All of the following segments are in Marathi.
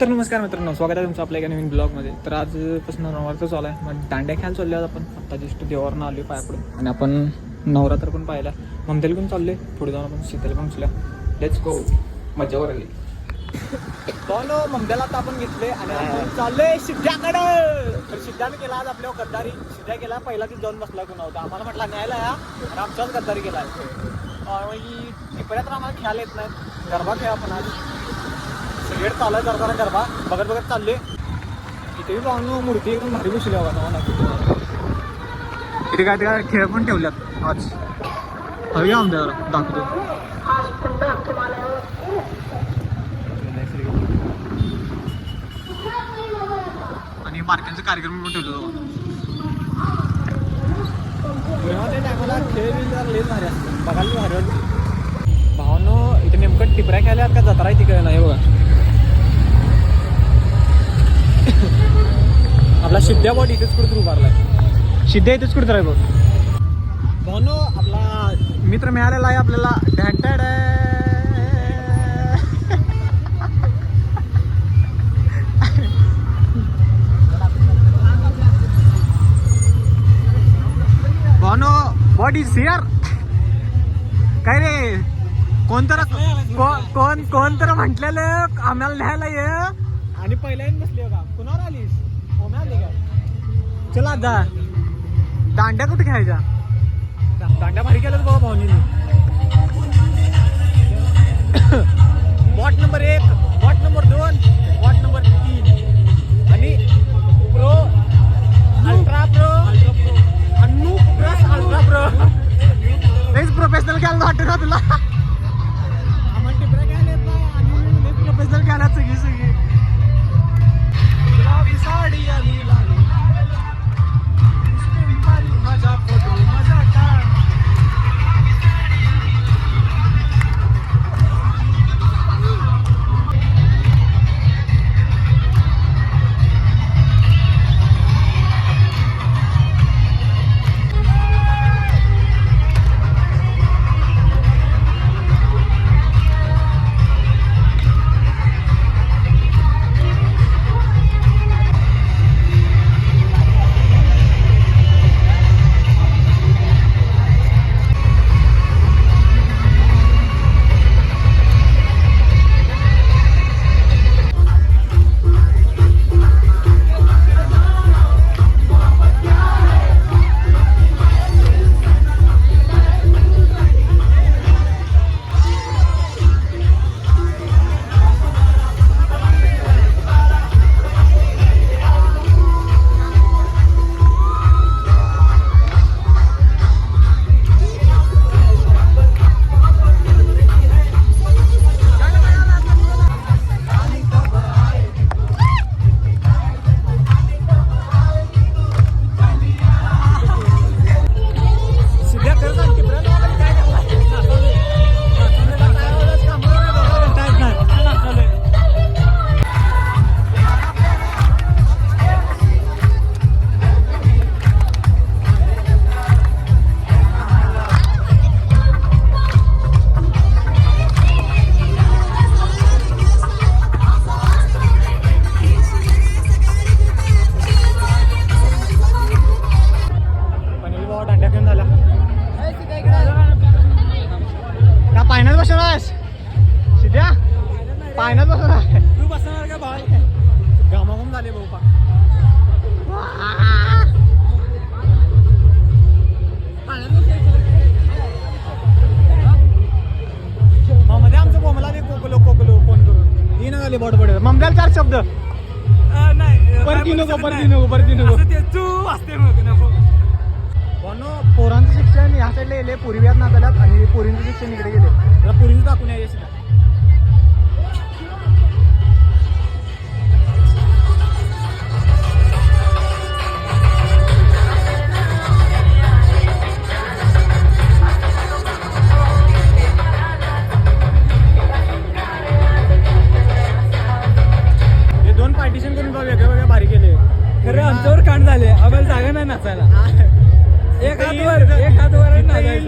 तर नमस्कार मित्रांनो स्वागत आहे तुमचं आपल्या एका नवीन ब्लॉगमध्ये. तर आजपासून नवरात्र चालू आहे. मग दांड्या खेळायला चालले आहोत आपण. आता जस्ट देवावरनं आलो पायाकडून आणि आपण नवरात्र पण पाहिला. ममतेला पण चालले पुढे जाऊन आपण शीतल पण उचल्या लेट्स गो मज्जावर आली बोलो ममतेला आता आपण घेतले आणि चाललोय सिद्ध्याकडे. तर सिद्धाने केला आज आपल्यावर गद्दारी. सिद्ध्या केला पहिला ती जाऊन बसला कोण होता आम्हाला म्हटला न्यायला या आणि आमच्याच गद्दारी केला टिपऱ्यात तर आम्हाला खेळायला येत नाही गरबा खेळ आपण आज. वेळ चालला आहे जरा गरबा. बघत बघत चालले इथे पाहून मूर्ती एकदम भारी बसली हवा इथे काय काय खेळ पण ठेवल्यात. आज. हवी आमच्या दाखवतो. आणि बारक्यांचा कार्यक्रम पण ठेवलो टायमाला खेळ जरा भारी बघायला भारी वाटतं. भावनो इथे नेमकं टिपऱ्या खेळल्यात का जत्रा आहे तिकडे नाही बघा आपला सिद्ध्या बॉट इथेच कुठे उभारलाय. सिद्ध्या इथेच कुठे आहे बघ. भावनो आपला मित्र मिळालेला आहे आपल्याला. ढॅटॅड भावनो बॉट इज हिअर काय रे? कोण तर को- कोण कोण तर म्हटलेलं? आम्हाला न्यायला ये. आणि पहिल्याने बसली का कुणावर आलीस? चला आता दांड्या कुठे खेळायच्या दा- दांड्या भारी केल्यात बाबा भावनीने वॉट नंबर एक वॉट नंबर दोन वॉट नंबर तीन. आणि प्रो अल्ट्रा प्रो अन्नू प्लस अल्ट्रा प्रो प्रोफेशनल वाटत ना तुला? पाण्यात बसवला तू बसणार का भाई घामाघूम झाले भाऊ पा. आमचं बोमला दे कोकलो कोकलो फोन करून ही बॉड चार शब्द. नाही परती नको परती नको परती नको. असं ते तू वाचते मग नको. पण पोरांचं शिक्षण ह्या साईडला गेले पूर्वीयात नाताल्यात आणि पोरींचं शिक्षण इकडे गेले. पोरींचं दाखवून यायचे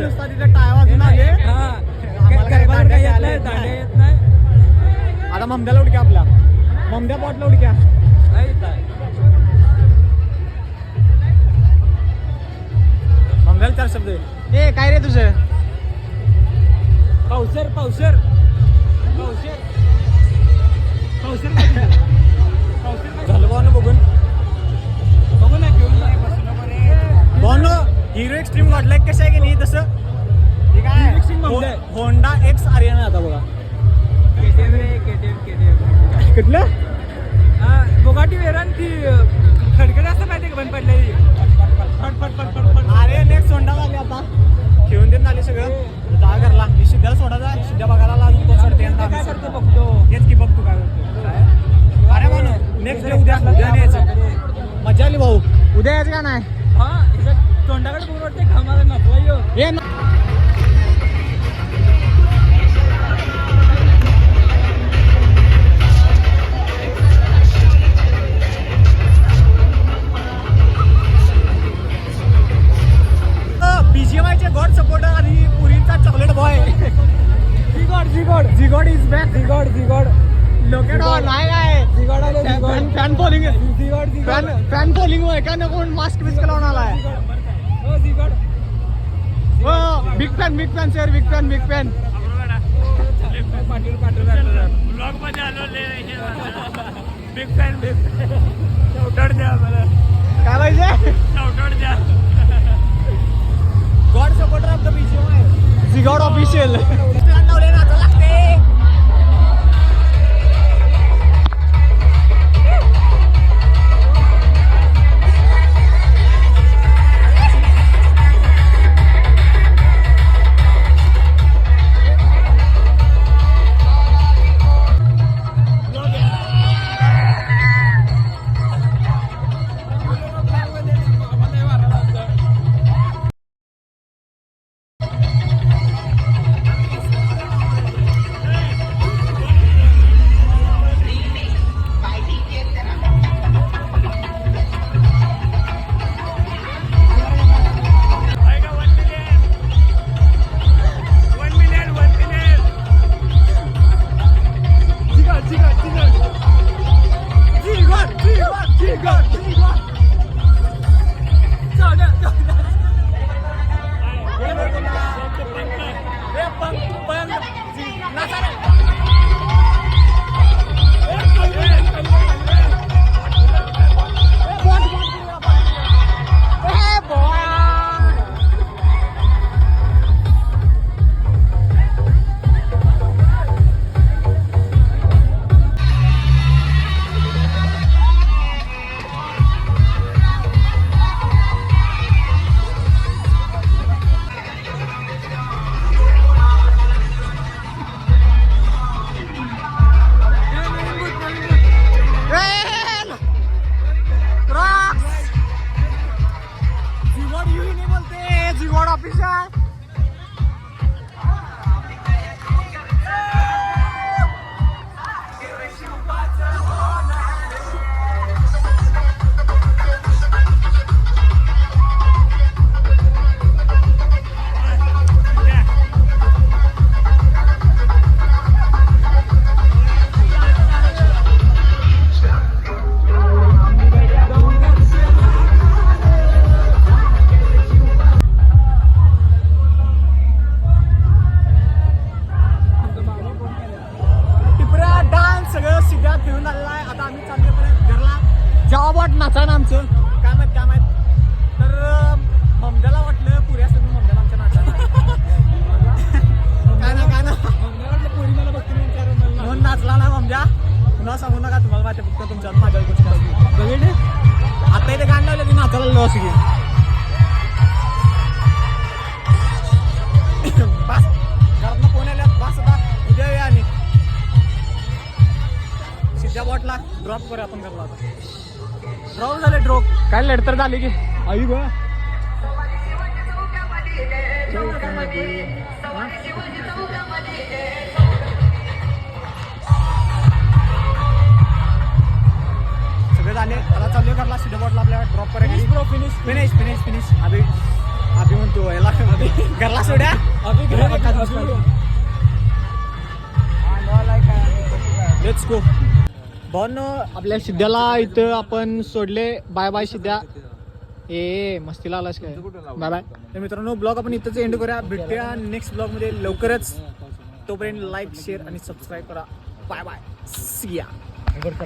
नुसता तिथे टाळ्या वाजून आले आता ममद्याला उडक्या आपल्या. ममद्या पॉटला उडक्या. ममद्याला चार शब्द ए काय रे तुझं? पावसर पावसर. पावसर. पावसर पावसर झालं बघून बघून. बघू ना हिरो एक्स्ट्रीम वाटलाय कशा आहे की कसं? होंडा एक्स आर्यन आता बघा. कुठलं? बोगाटी वेरान ती खडखड असं माहिती का? बंद पडलेली. Aryan X Honda fan falling fan होय का नको मास्क बिस्क लावून आलाय? Big fan big fan sir big fan big fan ब्लॉगमध्ये आलो बिग फॅन बिग द्या मला काय पाहिजे? द्या. लागलो असं की बस. घरातनं आता. उद्या या आणि सिद्ध्या बॉटला ड्रॉप करूया आपण घरला आता. ड्रॉप झाले ड्रॉप काय लढतर झाली की. आई गो. सगळे झाले. आता चालू करला सिद्ध्या बॉटला आपल्या ड्रॉप करायला finish finish finish finish Abhi Abhi म्हणतो याला. घरला सोड्या. अभि. लेट्स गो भावांनो आपल्या सिद्ध्याला इथं आपण सोडले. बाय बाय सिद्ध्या ए मस्तीला आलास काय? बाय बाय तर मित्रांनो ब्लॉग आपण इथंच एंड करूया. भेटूया नेक्स्ट ब्लॉगमध्ये लवकरच. तोपर्यंत लाईक शेअर आणि सबस्क्राईब करा. Bye bye see ya